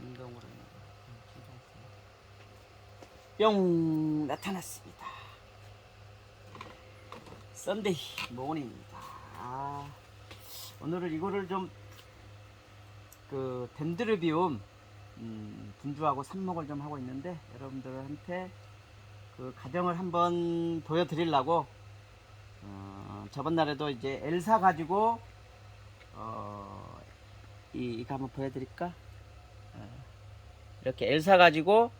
진동으로 뿅 나타났습니다. 썬데이 모닝입니다. 아, 오늘은 이거를 좀 그 덴드르비움 음, 분주하고 삽목을 좀 하고 있는데 여러분들한테 그 과정을 한번 보여드리려고 어, 저번 날에도 이제 엘사 가지고 어, 이, 이거 한번 보여드릴까? 어, 이렇게 엘사 가지고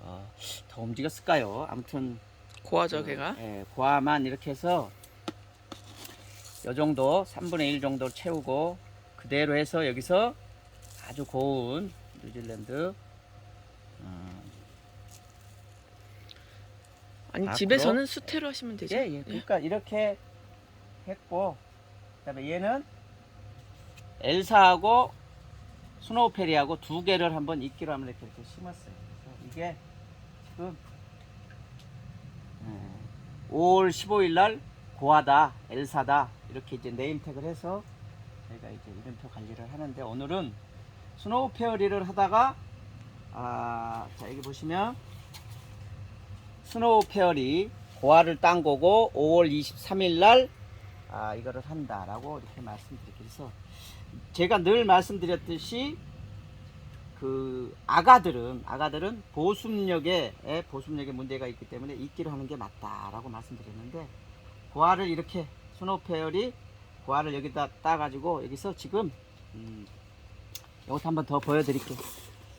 어, 더 움직였을까요? 아무튼 고아죠 그, 걔가 예, 고아만 이렇게 해서 요 정도 3분의 1 정도 채우고 그대로 해서 여기서 아주 고운 뉴질랜드 어, 아니 앞으로? 집에서는 수태로 하시면 되죠 예, 예. 그러니까 이렇게 했고 그다음에 얘는 엘사하고 스노우페리하고 두 개를 한번 이끼로 한번 이렇게, 이렇게 심었어요. 이게 지금 예, 5월 15일 날 고하다, 엘사다 이렇게 이제 네임택을 해서 저희가 이제 이름표 관리를 하는데 오늘은 스노우 페어리를 하다가 아, 자 여기 보시면 스노우 페어리 고아를 딴 거고 5월 23일 날 아, 이거를 한다라고 이렇게 말씀드리기 그래서 제가 늘 말씀드렸듯이 그 아가들은 아가들은 보습력에 에, 보습력에 문제가 있기 때문에 이끼로 하는 게 맞다라고 말씀드렸는데 고아를 이렇게 스노우 페어리 고아를 여기다 따가지고 여기서 지금 음, 이것도 한번 더 보여드릴게요.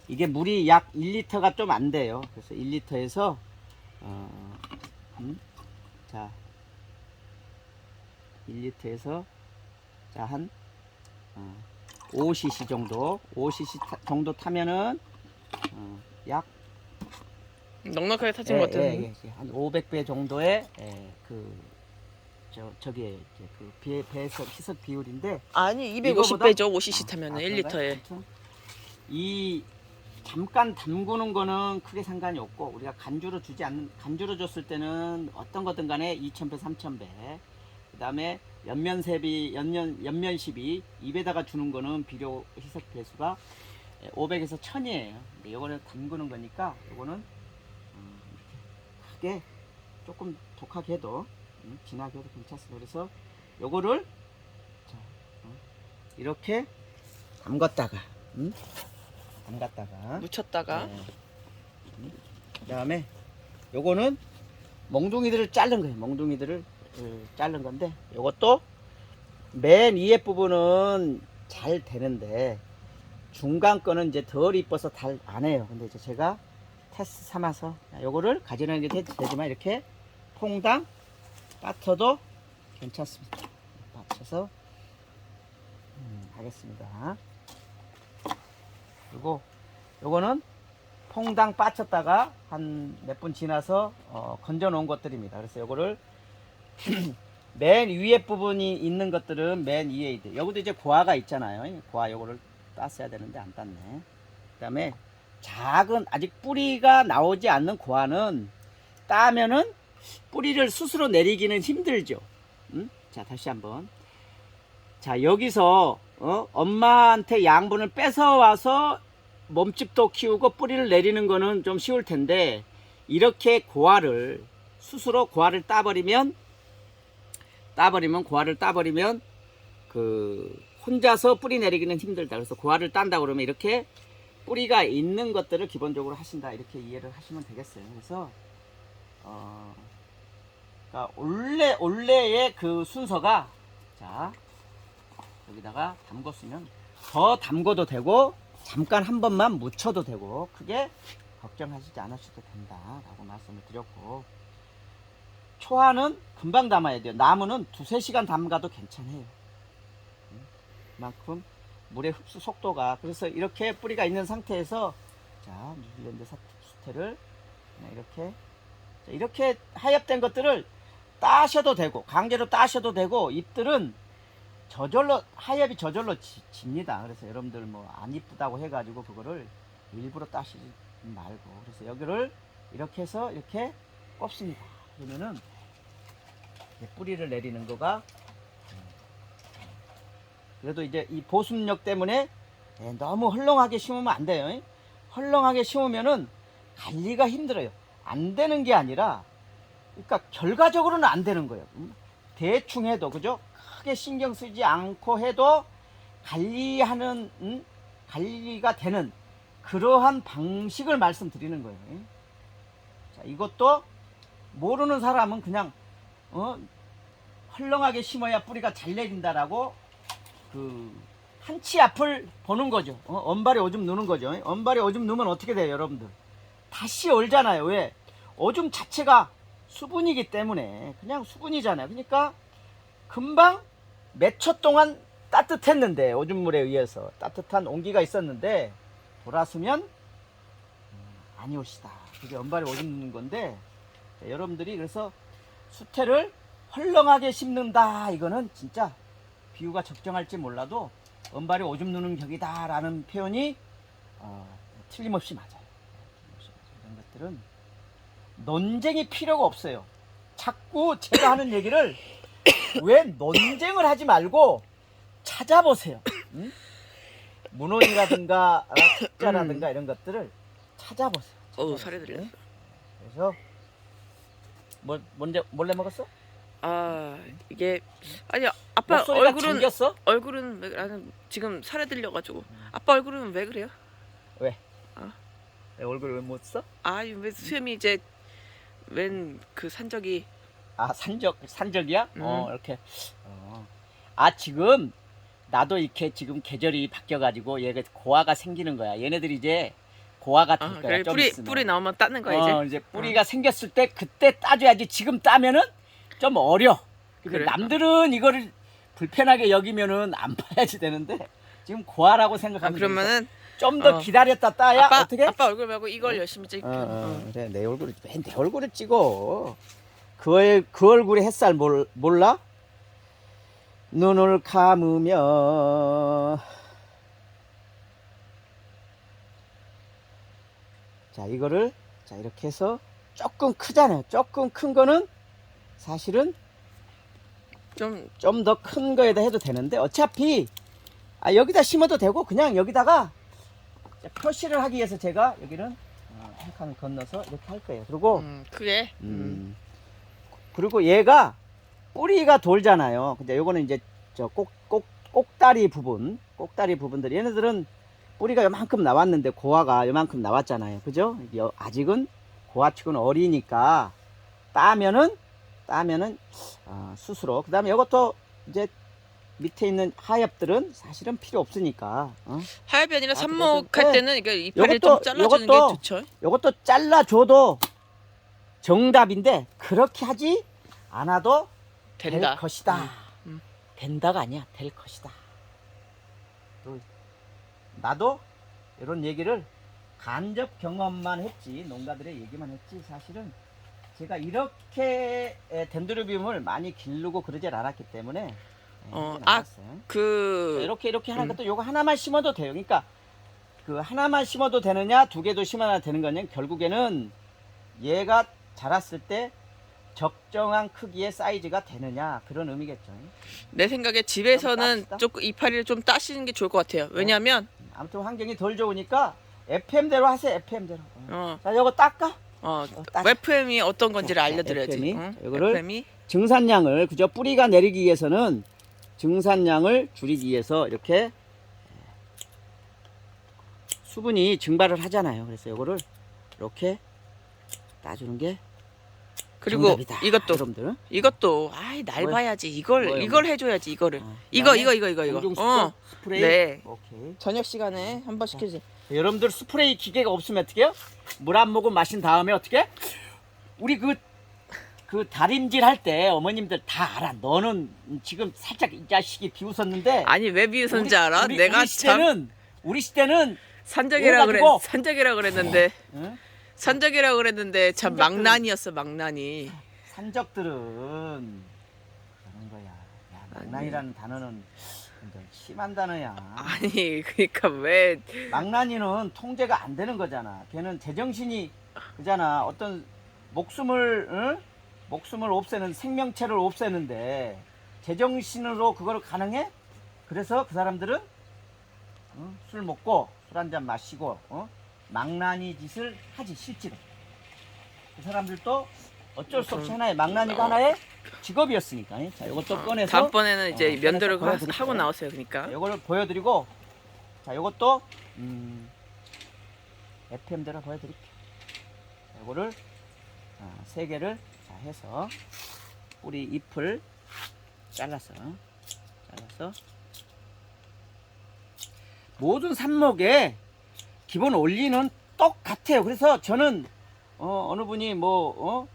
이게 물이 약 1리터가 좀 안 돼요. 그래서 1리터에서 어, 음? 자, 1리터에서 자, 한 어, 5cc 정도, 5cc 타, 정도 타면은 어, 약 넉넉하게 타진 예, 것 같은 예, 예, 한 500배 정도의 예, 그 저, 저기에 이제 그 배, 배에서 희석 비율인데 아니 이거보다? 250배죠 5cc 타면은 아, 1리터에 그런가요? 아무튼 이 잠깐 담그는 거는 크게 상관이 없고 우리가 간주로 주지 않는 간주로 줬을 때는 어떤 거든 간에 2,000배, 3,000배. 그다음에 연면 세비, 연면 연면 십이 입에다가 주는 거는 비료 희석 배수가 500에서 1000이에요. 근데 이거는 담그는 거니까 이거는 음, 크게 조금 독하게 해도 음, 진하게 해도 괜찮습니다. 그래서 요거를 자, 어, 이렇게 담갔다가 음? 담갔다가 묻혔다가 네. 음. 그다음에 요거는 멍둥이들을 자른 거예요. 멍둥이들을 어, 자른 건데 요것도 맨 위에 부분은 잘 되는데 중간 거는 이제 덜 이뻐서 잘 안 해요. 근데 이제 제가 테스트 삼아서 요거를 게 되- 되지만 이렇게 퐁당 빠쳐도 괜찮습니다. 빠쳐서 음, 하겠습니다. 그리고 요거는 퐁당 빠쳤다가 한 몇 분 지나서 어, 건져 놓은 것들입니다. 그래서 요거를 맨 위에 부분이 있는 것들은 맨 위에 있대. 여기도 이제 고아가 있잖아요. 고아 요거를 땄어야 되는데 안 땄네. 그다음에 작은 아직 뿌리가 나오지 않는 고아는 따면은 뿌리를 스스로 내리기는 힘들죠. 음? 자 다시 한번. 자 여기서 어? 엄마한테 양분을 뺏어 와서 몸집도 키우고 뿌리를 내리는 거는 좀 쉬울 텐데 이렇게 고아를 스스로 고아를 따버리면 따버리면 고아를 따버리면 그 혼자서 뿌리 내리기는 힘들다. 그래서 고아를 딴다 그러면 이렇게 뿌리가 있는 것들을 기본적으로 하신다 이렇게 이해를 하시면 되겠어요. 그래서 어 그러니까 원래 원래의 그 순서가 자 여기다가 담궜으면 더 담궈도 되고 잠깐 한 번만 묻혀도 되고 크게 걱정하시지 않으셔도 된다라고 말씀을 드렸고 초화는 금방 담아야 돼요. 나무는 두세 시간 담가도 괜찮아요. 음, 그만큼 물의 흡수 속도가 그래서 이렇게 뿌리가 있는 상태에서 자 뉴질랜드 사태를 이렇게 자, 이렇게 하엽된 것들을 따셔도 되고 강제로 따셔도 되고 잎들은 저절로 하엽이 저절로 지, 집니다. 그래서 여러분들 뭐 안 이쁘다고 해가지고 그거를 일부러 따시지 말고 그래서 여기를 이렇게 해서 이렇게 꼽습니다. 그러면은 뿌리를 내리는 거가 음, 그래도 이제 이 보습력 때문에 예, 너무 헐렁하게 심으면 안 돼요. 예? 헐렁하게 심으면은 관리가 힘들어요. 안 되는 게 아니라, 그러니까 결과적으로는 안 되는 거예요. 음, 대충 해도 그죠? 크게 신경 쓰지 않고 해도 관리하는 음, 관리가 되는 그러한 방식을 말씀드리는 거예요. 예? 자, 이것도 모르는 사람은 그냥 어, 헐렁하게 심어야 뿌리가 잘 내린다라고 그 한치 앞을 보는 거죠. 어, 언발에 오줌 누는 거죠. 언발에 오줌 누면 어떻게 돼요, 여러분들? 다시 얼잖아요. 왜? 오줌 자체가 수분이기 때문에 그냥 수분이잖아요. 그러니까 금방 몇 초 동안 따뜻했는데 오줌물에 의해서 따뜻한 온기가 있었는데 돌아서면 음, 아니 옷이다. 그게 언발에 오줌 누는 건데 자, 여러분들이 그래서 수태를 헐렁하게 심는다. 이거는 진짜 비유가 적정할지 몰라도 언발에 오줌 누는 격이다 라는 표현이 어, 틀림없이 맞아요. 틀림없이 맞아요. 이런 것들은 논쟁이 필요가 없어요. 자꾸 제가 하는 얘기를 왜 논쟁을 하지 말고 찾아보세요. 응? 문헌이라든가 어, 책자라든가 이런 것들을 찾아보세요. 어우 찾아보세요. 들렸어. 그래서 뭐 뭔데 몰래 먹었어? 아 이게 아니 아빠 목소리가 얼굴은 잠겼어? 얼굴은 왜 나는 지금 살에 들려가지고 아빠 얼굴은 왜 그래요? 내 얼굴 왜 못 써? 아유 왜 수염이 이제 웬 그 산적이 아 산적 산적이야? 어 음. 이렇게. 어. 아 지금 나도 이렇게 지금 계절이 바뀌어가지고 얘가 고아가 생기는 거야. 얘네들이 이제 고아가 될 아 거야. 그래 좀 뿌리 있으면. 뿌리 나오면 따는 거야 이제. 어, 이제 뿌리가 생겼을 때 그때 따줘야지. 지금 따면은 좀 어려. 근데 그래. 남들은 이거를 불편하게 여기면은 안 봐야지 되는데 지금 고아라고 아 생각하면 그러면은 좀 더 어. 기다렸다 따야 아빠 어떻게? 아빠 얼굴 말고 이걸 열심히 찍. 어, 어, 어, 그래 내 얼굴을 왜내 얼굴을 찍어? 그, 얼, 그 얼굴에 햇살 몰, 몰라? 눈을 감으면 자 이거를 자 이렇게 해서 조금 크잖아요. 조금 큰 거는 사실은 좀 좀 더 큰 거에다 해도 되는데 어차피 아, 여기다 심어도 되고 그냥 여기다가 자, 표시를 하기 위해서 제가 여기는 어, 한 칸을 건너서 이렇게 할 거예요. 그리고 음, 그게 음. 음, 그리고 얘가 뿌리가 돌잖아요. 근데 요거는 이제 저 꼭 꼭 꼭다리 부분, 꼭다리 부분들 얘네들은 뿌리가 요만큼 나왔는데 고아가 요만큼 나왔잖아요. 그죠? 여- 아직은 고아축은 어리니까 따면은 따면은 어, 스스로 그 다음에 이것도 이제 밑에 있는 하엽들은 사실은 필요 없으니까 어? 하엽이 아니라 아, 삽목할 때는 이게 이파리를 요것도- 좀 잘라주는 요것도- 게 좋죠. 이것도 잘라줘도 정답인데 그렇게 하지 않아도 된다. 될 것이다. 음, 음. 된다가 아니야. 될 것이다. 또 나도 이런 얘기를 간접 경험만 했지 농가들의 얘기만 했지 사실은 제가 이렇게 에, 덴드로비움을 많이 기르고 그러질 않았기 때문에 에, 어, 하진 아, 않았어요. 그 이렇게 이렇게 하는 음. 것도 요거 하나만 심어도 돼요. 그러니까 그 하나만 심어도 되느냐 두 개도 심어야 되는 거냐 결국에는 얘가 자랐을 때 적정한 크기의 사이즈가 되느냐 그런 의미겠죠. 내 생각에 집에서는? 조금 이파리를 좀 따시는 게 좋을 것 같아요. 왜냐하면 아무튼 환경이 덜 좋으니까 FM대로 하세요. FM대로. 어, 자, 요거 닦아. 어, 어, 따시- FM이 어떤 건지를 자, 알려드려야지. FM이. 응? 자, 요거를 FM이 증산량을 그저 뿌리가 내리기 위해서는 증산량을 줄이기 위해서 이렇게 수분이 증발을 하잖아요. 그래서 요거를 이렇게 따주는 게 그리고 정답이다. 이것도 여러분들. 이것도 아이 날 뭐요? 봐야지 이걸 뭐요, 이걸 해줘야지 이거를 아, 이거 그다음에 이거 이거 이거 이거 공중 어 스프- 스프레이. 네. 오케이. 저녁 시간에 한 번 시켜주세요. 여러분들 스프레이 기계가 없으면 어떻게 해요? 물 한 모금 마신 다음에 어떻게? 우리 그, 그 다림질 할 때 어머님들 다 알아. 너는 지금 살짝 이 자식이 비웃었는데. 아니 왜 비웃은지 우리- 알아? 우리, 내가 우리 참 시대는, 우리 시대는, 산적이라 그래 산적이라 그랬는데 응? 산적이라 그랬는데 참 산적들은- 망난이었어 망난이. 산적들은 그러는 거야. 야, 망난이라는 단어는 좀 심한 단어야. 아니 그러니까 왜 망나니는 통제가 안 되는 거잖아. 걔는 제정신이 그잖아. 어떤 목숨을 응? 목숨을 없애는 생명체를 없애는데 제정신으로 그걸 가능해? 그래서 그 사람들은 어? 술 먹고 술 한 잔 마시고 어? 망나니 짓을 하지 실제로 그 사람들도 어쩔 수 없이 하나의 망나니가 하나의 직업이었으니까 자 이것도 꺼내서 다음번에는 이제 어, 면도를 꺼내서 하- 보여드릴게요. 하고 나오세요. 그러니까. 이거를 보여드리고 자 이것도 음, FM대로 보여드릴게요. 이거를 아, 세 개를 자, 해서 뿌리 잎을 잘라서 잘라서 모든 삽목에 기본 원리는 똑같아요. 그래서 저는 어, 어느 분이 뭐 어?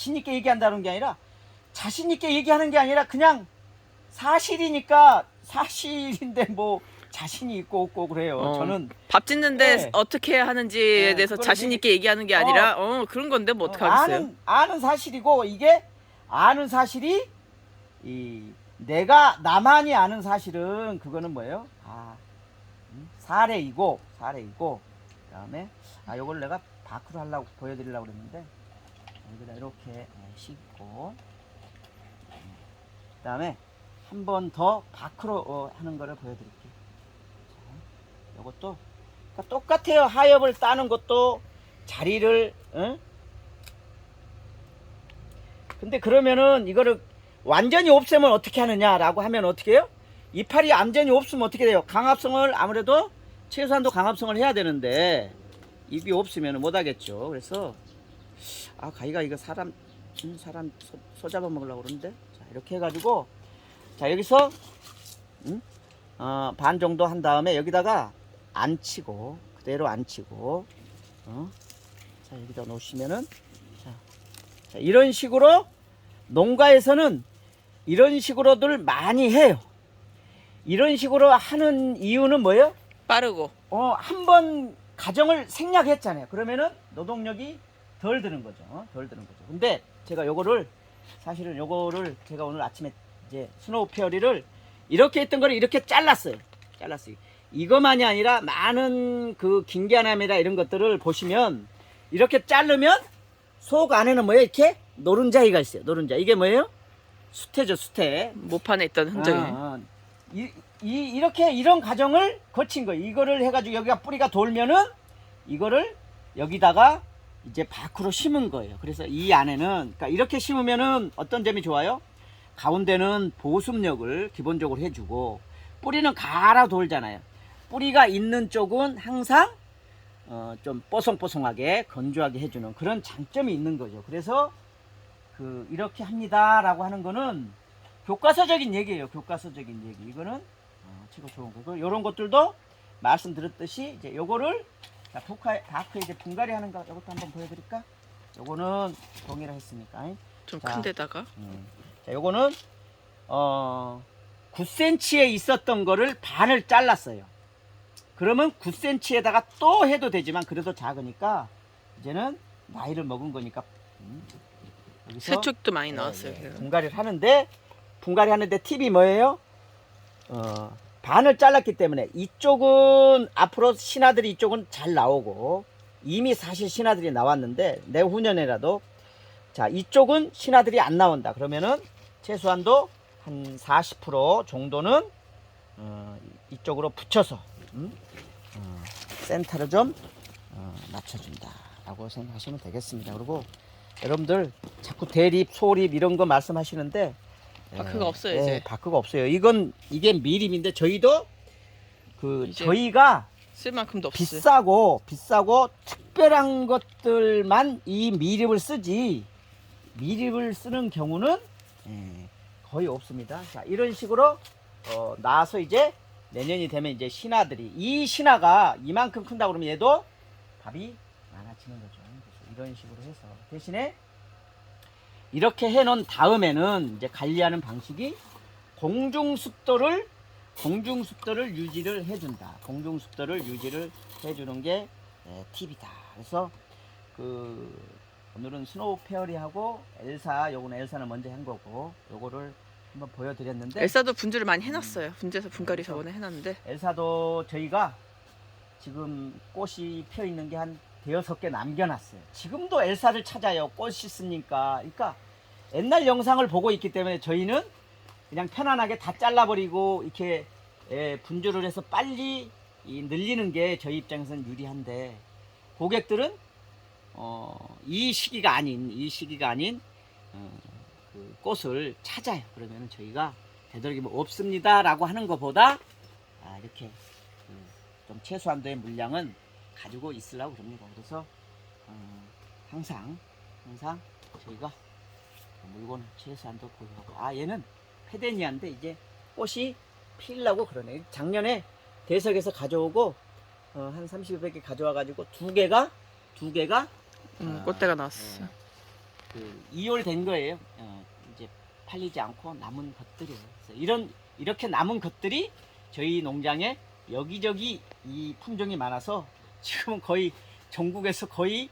그 자신 있게 얘기한다는 게 아니라 자신 있게 얘기하는 게 아니라 그냥 사실이니까 사실인데 뭐 자신이 있고 없고 그래요. 어. 저는 밥 짓는데 네. 어떻게 하는지에 네, 대해서 자신 있게 얘기하는 게 아니라 어, 그런 건데 뭐 어, 어떡하겠어요. 아는 아는 사실이고 이게 아는 사실이 이 내가 나만이 아는 사실은 그거는 뭐예요? 아 음, 사례이고 사례이고 그다음에 아 요걸 내가 바크로 하려고 보여드리려고 그랬는데 여기다 이렇게 네, 씻고 음, 그다음에 한 번더 바크로 어, 하는 거를 보여드릴게요. 자, 요것도 그러니까 똑같아요. 하엽을 따는 것도 자리를 응? 근데 그러면은 이거를 완전히 없애면 어떻게 하느냐라고 하면 어떻게 해요? 이파리 완전히 없으면 어떻게 돼요? 강합성을 아무래도 최소한도 강합성을 해야 되는데 입이 없으면 못 하겠죠. 그래서 아 가위가 이거 사람 음, 사람 소, 소 잡아 먹으려고 그러는데 자 이렇게 해가지고 자 여기서 음? 어, 반 정도 한 다음에 여기다가 안 치고 그대로 안 치고 어? 자 여기다 놓으시면은 자, 자 이런 식으로 농가에서는 이런 식으로들 많이 해요. 이런 식으로 하는 이유는 뭐예요? 빠르고 어, 한 번 가정을 생략했잖아요. 그러면은 노동력이 덜 드는 거죠. 어? 덜 드는 거죠. 근데 제가 요거를 사실은 요거를 제가 오늘 아침에 이제 스노우 페어리를 이렇게 했던 거를 이렇게 잘랐어요. 잘랐어요. 이것만이 아니라 많은 그 긴게아나메라 이런 것들을 보시면 이렇게 자르면 속 안에는 뭐예요? 이렇게 노른자이가 있어요. 노른자. 이게 뭐예요? 수태죠, 수태. 모판에 있던 흔적이. 아, 아. 이, 이, 이렇게 이런 과정을 거친 거예요. 이거를 해가지고 여기가 뿌리가 돌면은 이거를 여기다가 이제 밖으로 심은 거예요. 그래서 이 안에는 그러니까 이렇게 심으면은 어떤 점이 좋아요? 가운데는 보습력을 기본적으로 해주고 뿌리는 갈아 돌잖아요. 뿌리가 있는 쪽은 항상 어, 좀 뽀송뽀송하게 건조하게 해주는 그런 장점이 있는 거죠. 그래서 그 이렇게 합니다라고 하는 거는 교과서적인 얘기예요. 교과서적인 얘기. 이거는 어, 최고 좋은 거고 이런 것들도 말씀드렸듯이 이제 요거를 자, 북하 바크 이제 분갈이 하는 거 이것도 한번 보여드릴까? 요거는 동의를 했으니까. 좀 자. 큰데다가 음. 자, 요거는 어 9cm에 있었던 거를 반을 잘랐어요. 그러면 9cm에다가 또 해도 되지만 그래도 작으니까 이제는 나이를 먹은 거니까 음, 세쪽도 많이 예, 나왔어요. 예. 분갈이를 하는데 분갈이 하는데 팁이 뭐예요? 어, 반을 잘랐기 때문에 이쪽은 앞으로 신하들이 이쪽은 잘 나오고 이미 사실 신하들이 나왔는데 내후년에라도 자 이쪽은 신하들이 안 나온다 그러면은 최소한도 한 40% 정도는 어, 이쪽으로 붙여서 음? 어, 센터를 좀 어, 맞춰준다 라고 생각하시면 되겠습니다. 그리고 여러분들 자꾸 대립, 소립 이런 거 말씀하시는데 바크가 예, 없어요, 예, 이제. 바크가 없어요. 이건 이게 미림인데 저희도 그 이제 저희가 쓸 만큼도 없어요. 비싸고 비싸고 특별한 것들만 이 미립을 쓰지 미립을 쓰는 경우는 예, 거의 없습니다. 자 이런 식으로 어, 나와서 이제 내년이 되면 이제 신하들이 이 신하가 이만큼 큰다 그러면 얘도 밥이 많아지는 거죠. 그래서 이런 식으로 해서 대신에 이렇게 해놓은 다음에는 이제 관리하는 방식이 공중 습도를 공중 습도를 유지를 해준다. 공중 습도를 유지를 해주는 게 예, 팁이다. 그래서 그 오늘은 스노우 페어리하고 엘사, 요거는 엘사는 먼저 한 거고 요거를 한번 보여드렸는데 엘사도 분주를 많이 해놨어요. 분주에서 분갈이 그래서- 저번에 해놨는데 엘사도 저희가 지금 꽃이 펴 있는 게 한 대여섯 개 남겨놨어요. 지금도 엘사를 찾아요. 꽃이 있으니까. 그러니까 옛날 영상을 보고 있기 때문에 저희는 그냥 편안하게 다 잘라버리고 이렇게 예, 분주를 해서 빨리 이 늘리는 게 저희 입장에서는 유리한데 고객들은 어, 이 시기가 아닌 이 시기가 아닌 어, 그 꽃을 찾아요. 그러면 저희가 되도록이면 없습니다라고 하는 것보다 아, 이렇게 그, 좀 최소한도의 물량은 가지고 있으려고 그럽니다. 그래서 어, 항상 항상 저희가 물건 최소한도 보유하고 아 얘는 페데니아인데 이제 꽃이 피려고 그러네. 작년에 대석에서 가져오고 어, 한 30여 개 가져와 가지고 두 개가 두 개가 음, 아, 꽃대가 나왔어. 예, 그 2월 된 거예요. 어, 이제 팔리지 않고 남은 것들이에요. 이런 이렇게 남은 것들이 저희 농장에 여기저기 이 품종이 많아서 지금은 거의 전국에서 거의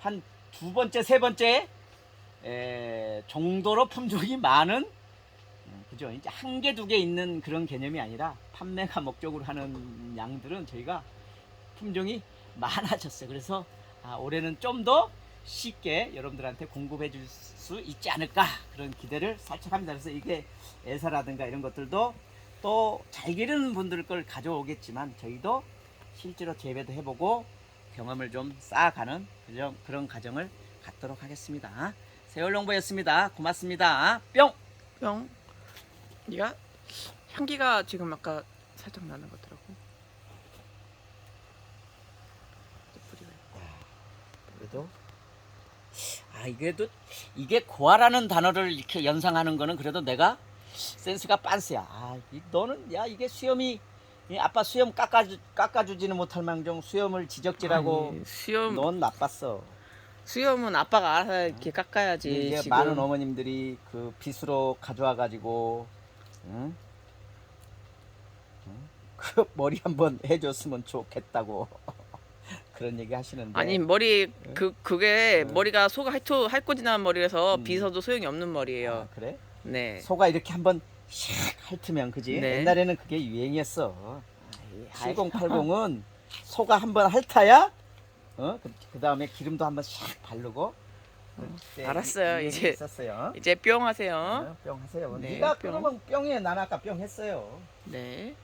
한 두 번째 세 번째 에, 정도로 품종이 많은 음, 그죠? 이제 한 개 두 개 있는 그런 개념이 아니라 판매가 목적으로 하는 양들은 저희가 품종이 많아졌어요. 그래서 아, 올해는 좀 더 쉽게 여러분들한테 공급해 줄 수 있지 않을까 그런 기대를 살짝 합니다. 그래서 이게 애사라든가 이런 것들도 또 잘 기르는 분들 걸 가져오겠지만 저희도 실제로 재배도 해보고 경험을 좀 쌓아가는 그런, 그런 과정을 갖도록 하겠습니다. 세월농부였습니다. 고맙습니다. 뿅! 뿅. 네가 향기가 지금 아까 살짝 나는 것 같더라고. 뿌리가 그래도 아 이게도 이게 고아라는 단어를 이렇게 연상하는 거는 그래도 내가 센스가 빤스야. 아 이- 너는 야 이게 수염이 이 아빠 수염 깎아주 깎아주지는 못할 망정 수염을 지적질하고 아니, 수염 넌 나빴어. 수염은 아빠가 알아서 이렇게 깎아야지. 이게 지금. 많은 어머님들이 그 빗으로 가져와 가지고 응? 응? 그 머리 한번 해줬으면 좋겠다고 그런 얘기 하시는데 아니 머리 그 그게 네. 머리가 소가 할토 할고 지난 머리라서 음. 빗어도 소용이 없는 머리예요. 아, 그래? 네. 소가 이렇게 한번 샥 핥으면 그지? 네. 옛날에는 그게 유행이었어. 7080은 소가 한번 핥아야 어? 그, 다음에 기름도 한번 샥 바르고 그때 알았어요, 유행이 이제. 있었어요. 이제 뿅 하세요. 어? 뿅 하세요. 네, 네가 뿅. 그러면 뿅이에 난 아까 뿅 했어요. 네.